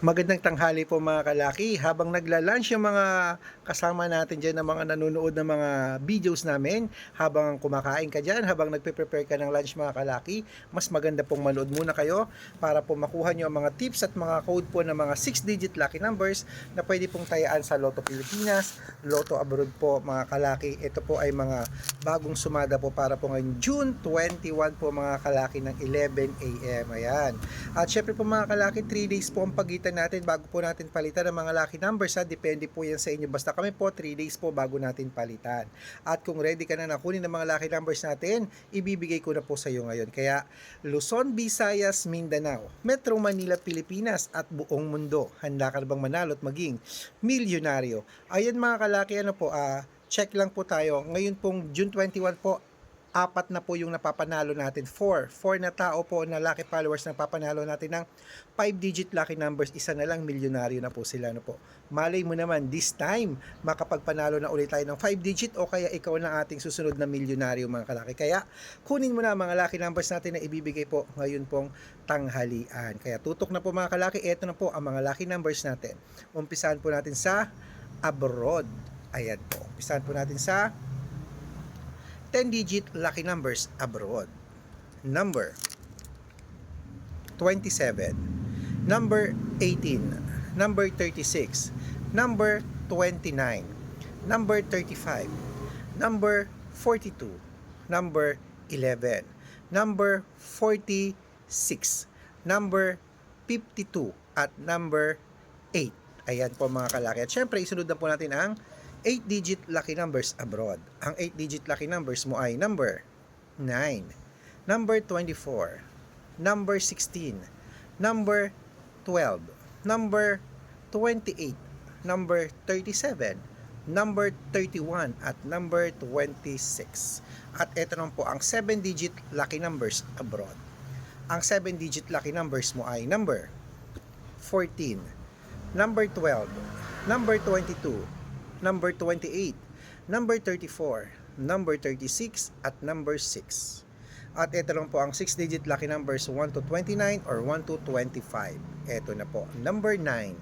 Magandang tanghali po mga kalaki. Habang nagla-lunch yung mga kasama natin dyan ng mga nanonood ng mga videos namin, habang kumakain ka dyan, habang nagpe-prepare ka ng lunch mga kalaki, mas maganda pong manood muna kayo para po makuha nyo ang mga tips at mga code po ng mga 6-digit lucky numbers na pwede pong tayaan sa Lotto Pilipinas, Lotto Abroad po mga kalaki. Ito po ay mga bagong sumada po para po ngayon June 21 po mga kalaki ng 11 a.m. Ayan. At syempre po mga kalaki, 3 days po ang pagitan natin bago po natin palitan ang mga lucky numbers ha. Depende po yan sa inyo. Basta kami po 3 days po bago natin palitan. At kung ready ka na na kunin ang mga lucky numbers natin, ibibigay ko na po sa iyo ngayon. Kaya Luzon, Visayas, Mindanao, Metro Manila, Pilipinas at buong mundo. Handa ka na bang manalo at maging milyonaryo? Ayan mga kalaki, ano po, ah, check lang po tayo. Ngayon pong June 21 po, apat na po yung napapanalo natin. Four. Four na tao po na lucky followers na papanalo natin ng 5-digit lucky numbers. Isa na lang, milyonaryo na po sila. No po. Malay mo naman, this time, makapagpanalo na ulit tayo ng 5-digit o kaya ikaw na ating susunod na milyonaryo mga kalaki. Kaya, kunin mo na mga lucky numbers natin na ibibigay po ngayon pong tanghalian. Kaya tutok na po mga kalaki, eto na po ang mga lucky numbers natin. Umpisahan po natin sa abroad. Ayan po. Umpisahan po natin sa 10-digit lucky numbers abroad. Number 27, number 18, number 36, number 29, number 35, number 42, number 11, number 46, number 52, at number 8. Ayan po mga kalaki. At syempre, isunod na po natin ang 8-digit lucky numbers abroad. Ang 8-digit lucky numbers mo ay number 9, number 24, number 16, number 12, number 28, number 37, number 31, at number 26. At ito naman po ang 7-digit lucky numbers abroad. Ang 7-digit lucky numbers mo ay number 14, number 12, number 22, number 28, number 34, number 36, at number 6. At ito lang po ang 6-digit lucky numbers 1 to 29 or 1 to 25. Ito na po. Number 9,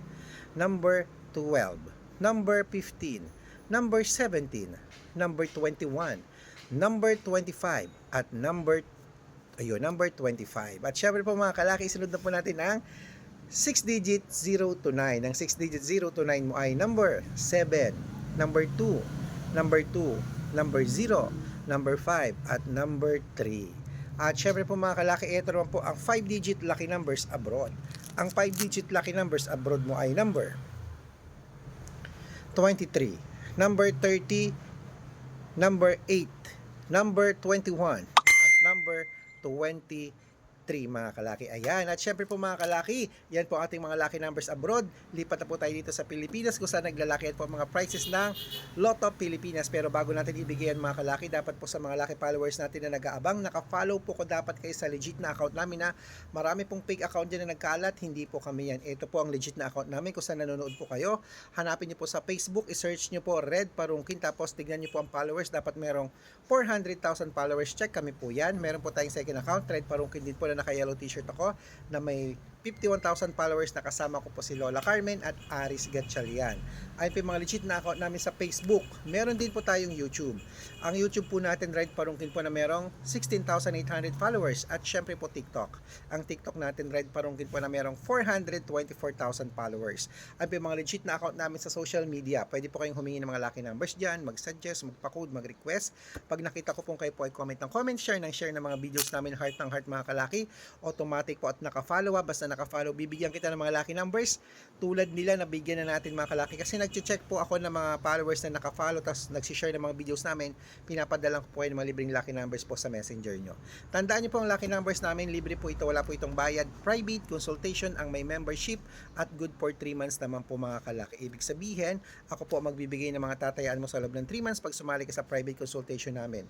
number 12, number 15, number 17, number 21, number 25, at number ayun, number 25. At syempre po mga kalaki, isunod na po natin ang 6 digit 0 to 9. Ang 6 digit 0 to 9 mo ay number 7, number 2, number 2, number 0, number 5, at number 3. At syempre po mga kalaki, ito naman po ang 5 digit lucky numbers abroad. Ang 5 digit lucky numbers abroad mo ay number 23, number 30, number 8, number 21, at number 23 mga kalaki. Ayan. At syempre po mga kalaki, yan po ating mga lucky numbers abroad. Lipat na po tayo dito sa Pilipinas kung saan naglalaki po mga prices ng Lotto Pilipinas. Pero bago natin ibigay yan mga kalaki, dapat po sa mga lucky followers natin na nag-aabang, naka-follow po ko dapat kayo sa legit na account namin na marami pong fake account dyan na nagkalat. Hindi po kami yan. Ito po ang legit na account namin kung saan nanonood po kayo. Hanapin niyo po sa Facebook, i-search niyo po Red Parungkin tapos tignan niyo po ang followers. Dapat merong 400,000 followers. Check kami po yan. Meron po tayong second account, Red Parungkin din po na naka-yellow t-shirt ako na may 51,000 followers na kasama ko po si Lola Carmen at Aris Gatchalian. Ayun po yung mga legit na account namin sa Facebook. Meron din po tayong YouTube. Ang YouTube po natin, Red Parungkin po na merong 16,800 followers at syempre po TikTok. Ang TikTok natin, Red Parungkin po na merong 424,000 followers. Ayun po yung mga legit na account namin sa social media. Pwede po kayong humingi ng mga lucky numbers dyan, mag-suggest, magpa-code, mag-request. Pag nakita ko pong kayo po ay comment ng comment, share ng share ng mga videos namin, heart ng heart mga kalaki, automatic po at naka-follow. Basta naka-follow, bibigyan kita ng mga lucky numbers. Tulad nila, nabigyan na natin mga kalaki. Kasi nag-check po ako ng mga followers na naka-follow, tapos nag-share ng mga videos namin. Pinapadalan ko po kayo ng mga libreng lucky numbers po sa messenger nyo. Tandaan nyo po ang lucky numbers namin, libre po ito, wala po itong bayad. Private consultation ang may membership at good for 3 months naman po mga kalaki. Ibig sabihin, ako po magbibigay ng mga tatayaan mo sa loob ng 3 months pag sumali ka sa private consultation namin.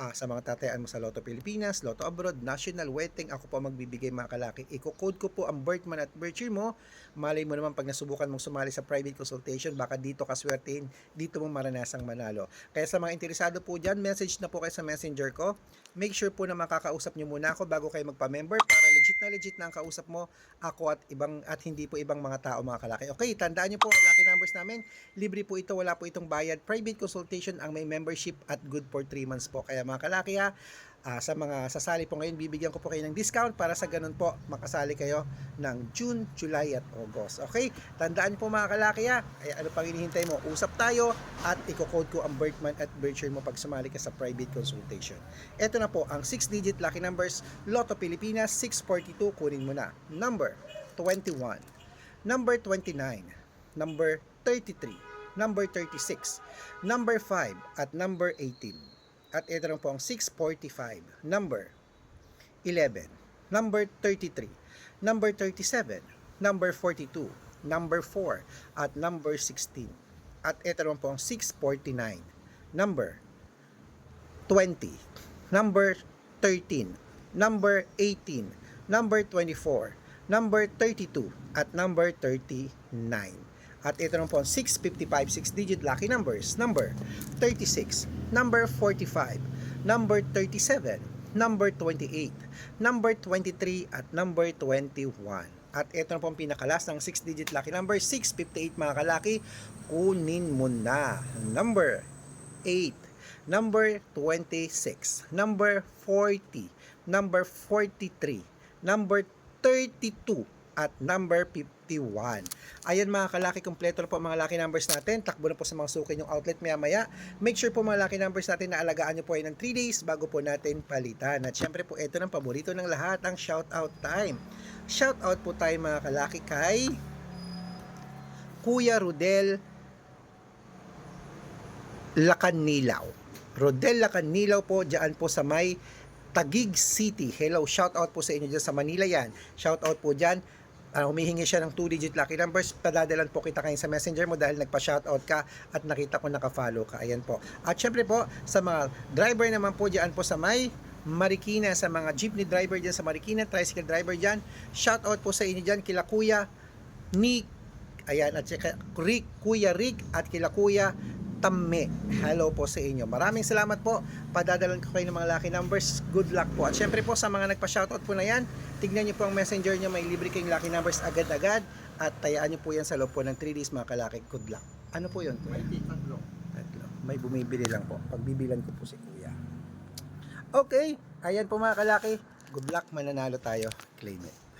Ah, sa mga tatayaan mo sa Lotto Pilipinas, Lotto Abroad, National Wedding, ako po magbibigay mga kalaki. Iko-code ko po ang birth month at birth year mo. Malay mo naman pag nasubukan mong sumali sa private consultation, baka dito ka swertein, dito mo maranasang manalo. Kaya sa mga interesado po dyan, message na po kayo sa messenger ko. Make sure po na makakausap nyo muna ako bago kayo magpa-member para legit na legit na ang kausap mo ako at ibang at hindi po ibang mga tao mga kalaki. Okay, tandaan nyo po ang lucky numbers namin. Libre po ito, wala po itong bayad. Private consultation ang may membership at good for 3 months po. Kaya mga kalaki ha, ah, sa mga sasali po ngayon, bibigyan ko po kayo ng discount para sa ganun po makasali kayo ng June, July at August. Okay? Tandaan po mga kalaki ha. Ay, ano pang hinihintay mo? Usap tayo at i-code ko ang month at year mo pag sumali ka sa private consultation. Ito na po ang 6-digit lucky numbers Lotto Pilipinas 642 kunin mo na. Number 21, number 29, number 33, number 36, number 5 at number 18. At ito na po ang 645, number 11, number 33, number 37, number 42, number 4 at number 16. At ito naman po ang 649, number 20, number 13, number 18, number 24, number 32, at number 39. At ito naman po ang 655, 6-digit lucky numbers. Number 36, number 45, number 37, number 28, number 23, at number 21. At ito na po ang pinakalas ng 6-digit lucky number, 658 mga kalaki. Kunin mo na. Number 8, number 26, number 40, number 43, number 32, at number 51. Ayan mga kalaki, kompleto na po mga lucky numbers natin. Takbo na po sa mga suki yung outlet maya maya. Make sure po mga lucky numbers natin na alagaan nyo po ay ng 3 days bago po natin palitan. At syempre po ito ng paborito ng lahat, ang shout out time. Shout out po tayo mga kalaki kay Kuya Rudel Lacanilaw. Rodel Lacanilaw po, dyan po sa may Tagig City. Hello, shout out po sa inyo dyan sa Manila yan. Shout out po dyan. Uh, humihingi siya ng 2-digit lucky numbers. Padadalan po kita kayo sa messenger mo dahil nagpa-shoutout ka at nakita ko naka-follow ka. Ayan po. At syempre po, sa mga driver naman po dyan po sa may Marikina, sa mga jeepney driver dyan sa Marikina, tricycle driver dyan, shoutout po sa inyo dyan kila Kuya Nick, ayan, at saka Rick, Kuya Rick at kila Kuya Tamme. Hello po sa inyo. Maraming salamat po. Padadalan ko kayo ng mga lucky numbers. Good luck po. At syempre po sa mga nagpa-shoutout po na yan, tignan niyo po ang messenger niyo. May libre kayong lucky numbers agad-agad. At tayaan niyo po yan sa loob po ng 3 days mga kalaki. Good luck. Ano po yun? Kuya? tatlo. Tatlo. May bumibili lang po. Pagbibilan ko po si Kuya. Okay. Ayan po mga kalaki. Good luck. Mananalo tayo. Claim it.